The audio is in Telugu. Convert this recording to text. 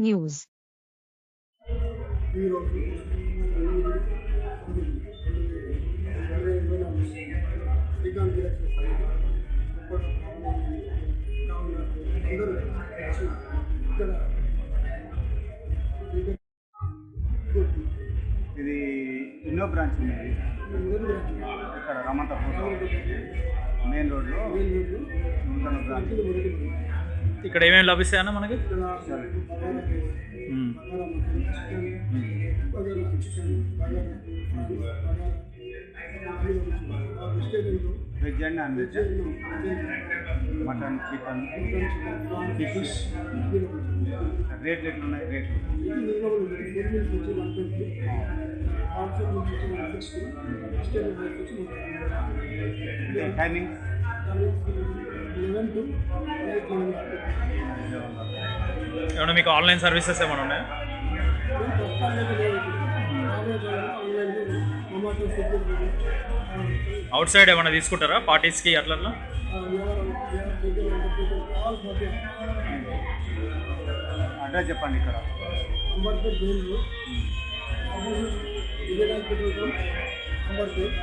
News. ఈరోజు శ్రీకాంత్ అందరూ ఇక్కడ ఇది ఎన్నో బ్రాంచ్ ఉంది ఇక్కడ రమంతపూర్ మెయిన్ రోడ్లో నూతన బ్రాంచ్. ఇక్కడ ఏమేమి లభిస్తాయి అన్న మనకి. Veg and non veg? Mutton chicken? Fish? రేట్లు ఎట్లున్నాయి? రేట్లు? టైమింగ్ ఏమన్నా మీకు ఆన్లైన్ సర్వీసెస్ ఏమైనా ఉన్నాయా? అవుట్ సైడ్ ఏమైనా తీసుకుంటారా? పార్టీస్కి అట్లా అడ్రస్ చెప్పండి ఇక్కడ. అంబర్పేట్